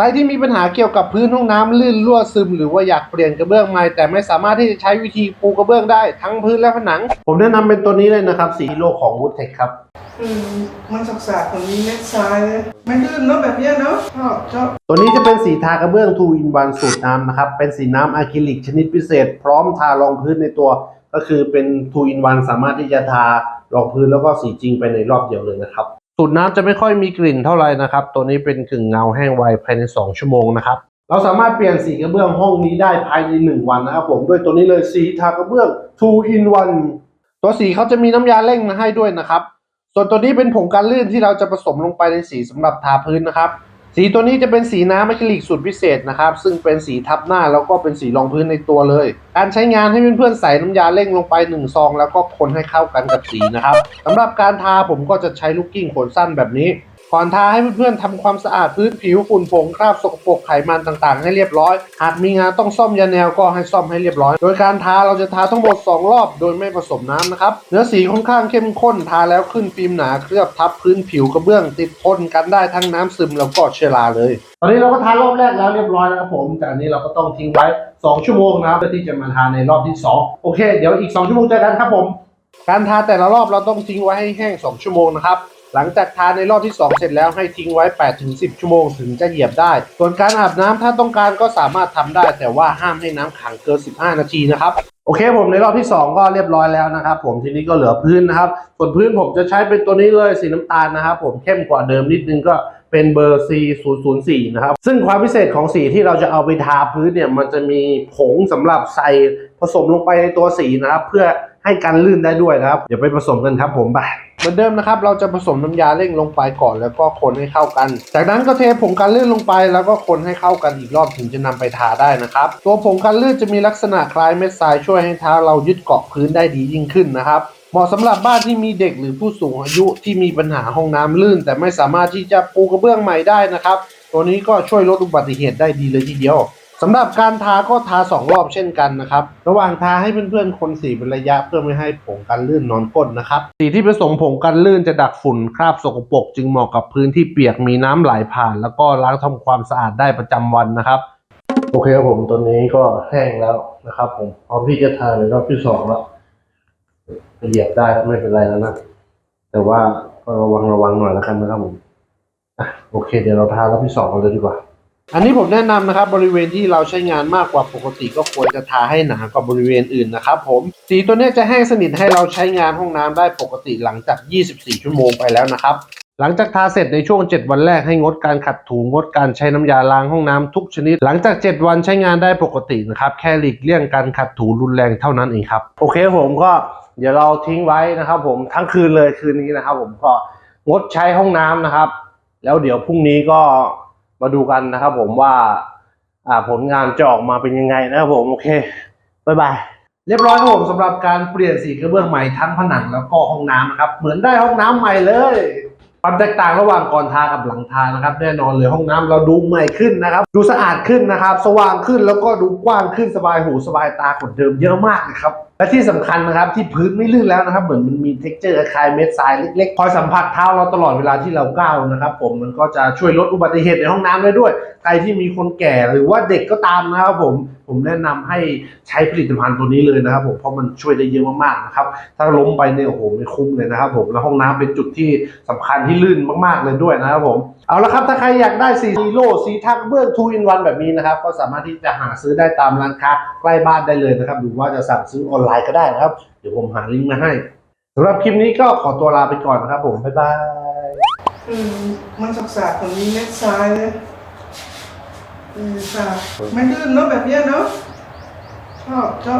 รที่มีปัญหาเกี่ยวกับพื้นห้องน้ำลื่นรั่วซึม หรือว่าอยากเปลี่ยนกระเบื้องใหม่แต่ไม่สามารถที่จะใช้วิธีปูกระเบื้องได้ทั้งพื้นและผนัง ผมแนะนำเป็นตัวนี้เลยนะครับ สีโลของวูดเทคครับอืมมันสักสากๆตรงนี้เม็ดทรายเลยไม่ลื่นเนาะแบบเนี้ยเนาะชอบชอบตัวนี้จะเป็นสีทากระเบื้อง2 in 1สูตรน้ำนะครับ เป็นสีน้ำอะคริลิกชนิดพิเศษ พร้อมทารองพื้นในตัว ก็คือเป็น2 in 1สามารถที่จะทารองพื้นแล้วก็สีจริงไปในรอบเดียวเลยนะครับ สูตรน้ำจะไม่ค่อยมีกลิ่นเท่าไหร่นะครับ ตัวนี้เป็นกึ่งเงาแห้งไวภายใน 2 ชั่วโมงนะครับ เราสามารถเปลี่ยนสีกระเบื้องห้องนี้ได้ภายใน 1 วันนะครับผมด้วยตัวนี้เลยสีทากระเบื้อง2 in 1ตัวสีเขาจะมีน้ำยาเร่งมาให้ด้วยนะครับ ส่วนตัวนี้เป็นผงกันลื่นที่เราจะผสมลงไปในสีสำหรับทาพื้นนะครับ สีตัวนี้จะเป็นสีน้ำอะคริลิกสูตรพิเศษนะครับ ซึ่งเป็นสีทับหน้าแล้วก็เป็นสีรองพื้นในตัวเลย การใช้งานให้เพื่อนๆใส่น้ำยาเร่งลงไป1ซองแล้วก็คนให้เข้ากันกับสีนะครับสำหรับการทาผมก็จะใช้ลูกกิ้งขนสั้นแบบนี้ ก่อนทาให้เพื่อนๆทำความสะอาดพื้นผิวฝุ่นผงคราบสกปรกไขมันต่างๆ ให้เรียบร้อย หากมีงานต้องซ่อมยาแนวก็ให้ซ่อมให้เรียบร้อย โดยการทาเราจะทาทั้งหมด 2 รอบ โดยไม่ผสมน้ำนะครับ เนื้อสีค่อนข้างเข้มข้นทาแล้วขึ้นฟิล์มหนาเคลือบทับพื้นผิวกระเบื้องติดทนกันได้ทั้งน้ำซึมแล้วก็เชื้อราเลย ตอนนี้เราก็ทารอบแรกแล้วเรียบร้อยนะครับผม แต่อันนี้เราก็ต้องทิ้งไว้ 2 ชั่วโมงนะครับเพื่อที่จะมาทาในรอบที่ 2 โอเค เดี๋ยวอีก 2 ชั่วโมงเจอกันครับผม การทาแต่ละรอบเราต้องทิ้งไว้ให้แห้ง 2 ชั่วโมงนะครับ หลังจากทาในรอบที่ 2 เสร็จแล้วให้ทิ้งไว้ 8-10 ชั่วโมงถึงจะเหยียบได้ ส่วนการอาบน้ำถ้าต้องการก็สามารถทำได้ แต่ว่าห้ามให้น้ำขังเกิน 15 นาทีนะครับโอเคผมในรอบที่ 2 ก็เรียบร้อยแล้วนะครับ ผมทีนี้ก็เหลือพื้นนะครับ ส่วนพื้นผมจะใช้เป็นตัวนี้เลยสีน้ำตาลนะครับ ผมเข้มกว่าเดิมนิดนึงก็เป็นเบอร์ C004 นะครับ ซึ่งความพิเศษของสีที่เราจะเอาไปทาพื้นเนี่ย มันจะมีผงสำหรับใส่ผสมลงไปในตัวสีนะครับ เพื่อให้กันลื่นได้ด้วยนะครับ เดี๋ยวไปผสมกันครับผมไป เหมือนเดิมนะครับ เราจะผสมน้ำยาเร่งลงไปก่อนแล้วก็คนให้เข้ากัน จากนั้นก็เทผงกันลื่นลงไป แล้วก็คนให้เข้ากันอีกรอบถึงจะนำไปทาได้นะครับ ตัวผงกันลื่นจะมีลักษณะคล้ายเม็ดทรายช่วยให้เท้าเรายึดเกาะพื้นได้ดียิ่งขึ้นนะครับเหมาะสำหรับบ้านที่มีเด็กหรือผู้สูงอายุที่มีปัญหาห้องน้ำลื่น แต่ไม่สามารถที่จะปูกระเบื้องใหม่ได้นะครับ ตัวนี้ก็ช่วยลดอุบัติเหตุได้ดีเลยทีเดียว สำหรับการทาก็ทาสองรอบเช่นกันนะครับ ระหว่างทาให้เพื่อนๆคนสีเป็นระยะเพื่อไม่ให้ผงกันลื่นนอนก้นนะครับ สีที่ผสมผงกันลื่นจะดักฝุ่นคราบสกปรกจึงเหมาะกับพื้นที่เปียกมีน้ำไหลผ่าน แล้วก็ล้างทำความสะอาดได้ประจำวันนะครับ โอเคครับผมตัวนี้ก็แห้งแล้วนะครับ ผมพร้อมที่จะทาในรอบที่สองแล้วเหยียบได้ไม่เป็นไรแล้วนะแต่ว่าก็ระวังระวังหน่อยแล้วกันนะครับผมอะโอเค เดี๋ยวเราทารอบที่สองกันเลยดีกว่า อันนี้ผมแนะนำนะครับบริเวณที่เราใช้งานมากกว่าปกติก็ควรจะทาให้หนากว่าบริเวณอื่นนะครับผมสีตัวนี้จะแห้งสนิทให้เราใช้งานห้องน้ำได้ปกติหลังจาก 24 ชั่วโมงไปแล้วนะครับหลังจากทาเสร็จในช่วง 7 วันแรกให้งดการขัดถูงดการใช้น้ำยาล้างห้องน้ำทุกชนิด หลังจาก 7 วันใช้งานได้ปกตินะครับแค่หลีกเลี่ยงการขัดถูรุนแรงเท่านั้นเองครับโอเคผมก็เดี๋ยวเราทิ้งไว้นะครับ ผมทั้งคืนเลยคืนนี้นะครับ ผมก็งดใช้ห้องน้ำนะครับ แล้วเดี๋ยวพรุ่งนี้ก็ มาดูกันนะครับผมว่าอ่าผลงานจะออกมาเป็นยังไงนะครับผมโอเคบ๊ายบายเรียบร้อยครับผมสำหรับการเปลี่ยนสีกระเบื้องใหม่ทั้งผนังแล้วก็ห้องน้ำนะครับเหมือนได้ห้องน้ำใหม่เลยความแตกต่างระหว่างก่อนทากับหลังทานะครับ แน่นอนเลยห้องน้ำเราดูใหม่ขึ้นนะครับ ดูสะอาดขึ้นนะครับ สว่างขึ้นแล้วก็ดูกว้างขึ้นสบายหูสบายตากว่าเดิมเยอะมากนะครับ และที่สำคัญนะครับที่พื้นไม่ลื่นแล้วนะครับ เหมือนมันมีเท็กเจอร์คล้ายเม็ดทรายเล็กๆคอยสัมผัสเท้าเราตลอดเวลาที่เราก้าวนะครับ ผมมันก็จะช่วยลดอุบัติเหตุในห้องน้ำได้ด้วย ใครที่มีคนแก่หรือว่าเด็กก็ตามนะครับผมผมแนะนำให้ใช้ผลิตภัณฑ์ตัวนี้เลยนะครับ ผมเพราะมันช่วยได้เยอะมากๆนะครับ ถ้าล้มไปเนี่ยโอ้โหไม่คุ้มเลยนะครับ ผมแล้วห้องน้ำเป็นจุดที่สำคัญที่ลื่นมากๆเลยด้วยนะครับผม เอาละครับ ถ้าใครอยากได้สีฮีโร่สีทักเบื้องทูอินวันแบบนี้นะครับ ก็สามารถที่จะหาซื้อได้ตามร้านค้าใกล้บ้านได้เลยนะครับหรือว่าจะสั่งซื้อออนไลน์ก็ได้นะครับ เดี๋ยวผมหาลิงก์มาให้สำหรับคลิปนี้ก็ขอตัวลาไปก่อนนะครับผมบ๊ายบายอืมมันสักสากๆตรงนี้เม็ดทรายเลยอืมสากไม่ลื่นเนาะแบบเนี้ยเนาะชอบชอบ